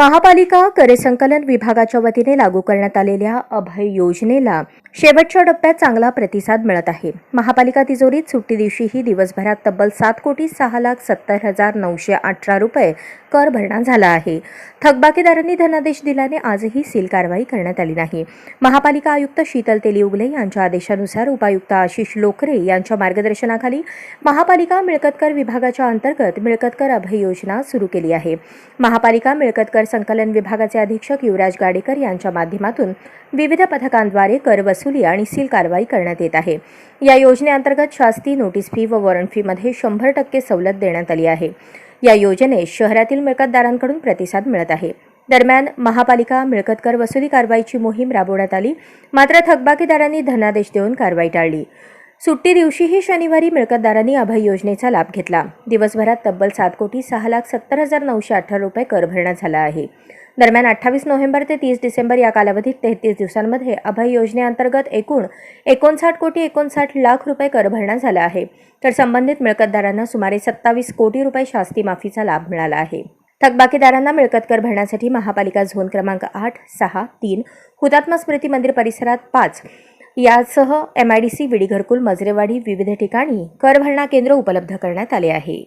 महापालिका करसंकलन विभागाच्या वतीने लागू करण्यात आलेल्या अभय योजनेला शेवटच्या टप्प्यात चांगला प्रतिसाद मिळत आहे. महापालिका तिजोरीत सुट्टी दिवशीही दिवसभरात तब्बल सात कोटी सहा लाख सत्तर हजार नऊशे अठरा रुपये कर भरणा झाला आहे. थकबाकीदारांनी धनादेश दिल्याने आजही सील कारवाई करण्यात आली नाही. महापालिका आयुक्त शीतल तेलिउगले यांच्या आदेशानुसार उपायुक्त आशिष लोकरे यांच्या मार्गदर्शनाखाली महापालिका मिळकतकर विभागाच्या अंतर्गत मिळकतकर अभय योजना सुरू केली आहे. महापालिका मिळकतकर संकलन विभागाचे अधीक्षक युवराज गाडेकर यांच्या माध्यमातून विविध पथकांद्वारे कर वसुली आणि सील कारवाई करण्यात येत आहे. या योजनेअंतर्गत शास्ती नोटीस फी व वॉरंट फीमध्ये शंभर टक्के सवलत देण्यात आली आहे. या योजनेस शहरातील मिळकतदारांकडून प्रतिसाद मिळत आहे. दरम्यान महापालिका मिळकत कर वसुली कारवाईची मोहीम राबवण्यात आली मात्र थकबाकीदारांनी धनादेश देऊन कारवाई टाळली. सुट्टी दिवशीही शनिवारी मिळकतदारांनी अभय योजनेचा लाभ घेतला. दिवसभरात तब्बल सात कोटी सहा लाख सत्तर हजार नऊशे अठरा रुपये कर भरणा झाला आहे. दरम्यान अठ्ठावीस नोव्हेंबर ते तीस डिसेंबर या कालावधीत तेहतीस दिवसांमध्ये अभय योजनेअंतर्गत एकूण एकोणसाठ कोटी एकोणसाठ लाख रुपये कर भरणा झाला आहे. तर संबंधित मिळकतदारांना सुमारे सत्तावीस कोटी रुपये शास्ती माफीचा लाभ मिळाला आहे. थकबाकीदारांना मिळकत कर भरण्यासाठी महापालिका झोन क्रमांक आठ सहा तीन हुतात्मा स्मृती मंदिर परिसरात पाच यासह डी विडी घरकुल मजरेवाडी विविध ठिकाणी कर भरणा केंद्र उपलब्ध करण्यात आले आहे.